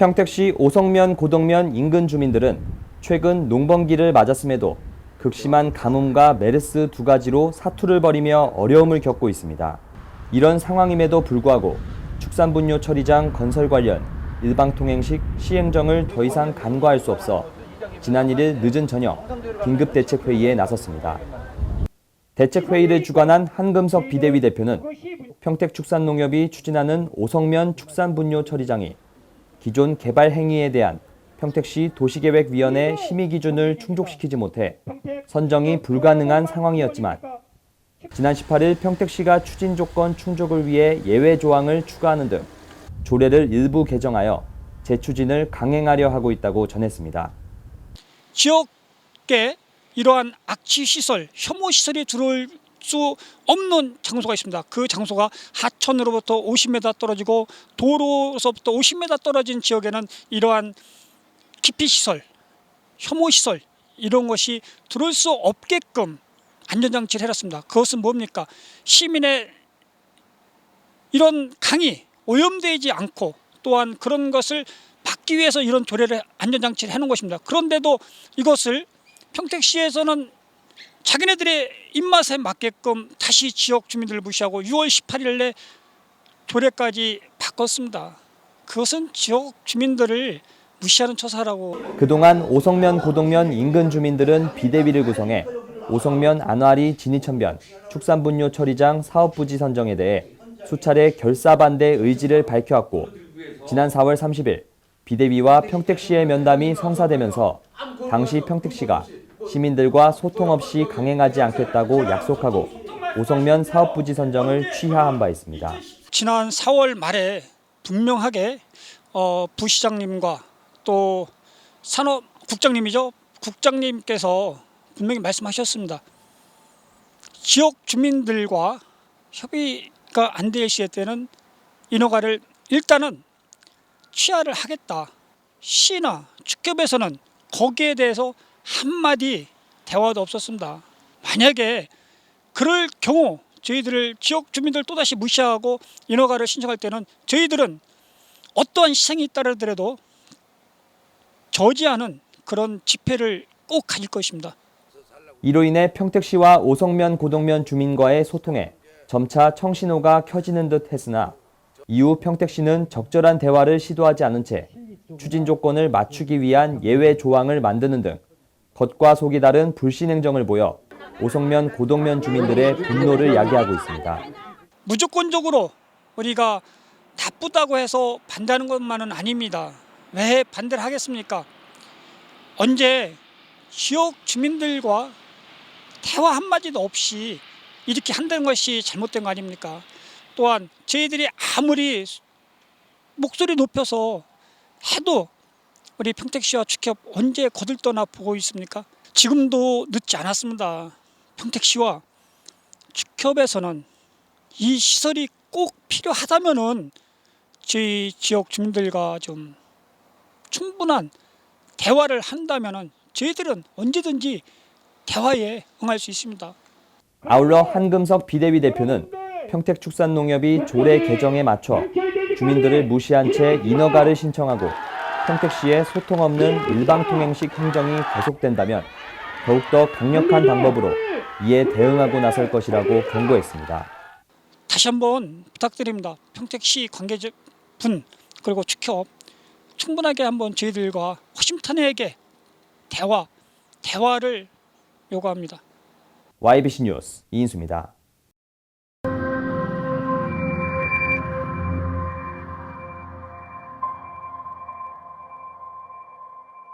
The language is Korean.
평택시 오성면 고덕면 인근 주민들은 최근 농번기를 맞았음에도 극심한 가뭄과 메르스 두 가지로 사투를 벌이며 어려움을 겪고 있습니다. 이런 상황임에도 불구하고 축산분뇨 처리장 건설 관련 일방통행식 시행정을 더 이상 간과할 수 없어 지난 1일 늦은 저녁 긴급대책회의에 나섰습니다. 대책회의를 주관한 한금석 비대위 대표는 평택축산농협이 추진하는 오성면 축산분뇨 처리장이 기존 개발 행위에 대한 평택시 도시계획위원회 심의 기준을 충족시키지 못해 선정이 불가능한 상황이었지만 지난 18일 평택시가 추진 조건 충족을 위해 예외 조항을 추가하는 등 조례를 일부 개정하여 재추진을 강행하려 하고 있다고 전했습니다. 지역에 이러한 악취 시설, 혐오 시설이 들어올 수 없는 장소가 있습니다. 그 장소가 하천으로부터 50m 떨어지고 도로서부터 50m 떨어진 지역에는 이러한 기피 시설, 혐오 시설 이런 것이 들어올 수 없게끔 안전장치를 해놨습니다. 그것은 뭡니까? 시민의 이런 강이 오염되지 않고 또한 그런 것을 막기 위해서 이런 조례를 안전장치를 해놓은 것입니다. 그런데도 이것을 평택시에서는 자기네들의 입맛에 맞게끔 다시 지역 주민들을 무시하고 6월 18일에 조례까지 바꿨습니다. 그것은 지역 주민들을 무시하는 처사라고 그동안 오성면 고동면 인근 주민들은 비대위를 구성해 오성면 안와리 진이천변 축산분뇨 처리장 사업부지 선정에 대해 수차례 결사 반대 의지를 밝혀왔고 지난 4월 30일 비대위와 평택시의 면담이 성사되면서 당시 평택시가 시민들과 소통 없이 강행하지 않겠다고 약속하고 오성면 사업부지 선정을 취하한 바 있습니다. 지난 4월 말에 분명하게 어, 부시장님과 또 산업 국장님이죠 국장님께서 분명히 말씀하셨습니다. 지역 주민들과 협의가 안 될 시에 때는 인허가를 일단은 취하를 하겠다. 시나 축협에서는 거기에 대해서 한마디 대화도 없었습니다. 만약에 그럴 경우 저희들을 지역 주민들 또다시 무시하고 인허가를 신청할 때는 저희들은 어떠한 시행이 따르더라도 저지하는 그런 집회를 꼭 가질 것입니다. 이로 인해 평택시와 오성면 고동면 주민과의 소통에 점차 청신호가 켜지는 듯 했으나 이후 평택시는 적절한 대화를 시도하지 않은 채 추진 조건을 맞추기 위한 예외 조항을 만드는 등 겉과 속이 다른 불신 행정을 보여 오성면 고동면 주민들의 분노를 야기하고 있습니다. 무조건적으로 우리가 나쁘다고 해서 반대하는 것만은 아닙니다. 왜 반대를 하겠습니까? 언제 지역 주민들과 대화 한마디도 없이 이렇게 한다는 것이 잘못된 거 아닙니까? 또한 저희들이 아무리 목소리 높여서 해도 우리 평택시와 축협 언제 거들떠나 보고 있습니까? 지금도 늦지 않았습니다. 평택시와 축협에서는 이 시설이 꼭 필요하다면은 저희 지역 주민들과 좀 충분한 대화를 한다면은 저희들은 언제든지 대화에 응할 수 있습니다. 아울러 한금석 비대위 대표는 평택축산농협이 조례 개정에 맞춰 주민들을 무시한 채 인허가를 신청하고 평택 시의 소통 없는 일방통행식 행정이 계속된다면 더욱더 강력한 방법으로 이에 대응하고 나설 것이라고 경고했습니다. 다시 한번 부탁드립니다. 평택시 관계분 그리고 축협 충분하게 한번 저희들과 허심탄회하게 대화 대화를 요구합니다. YBC 뉴스 이인수입니다.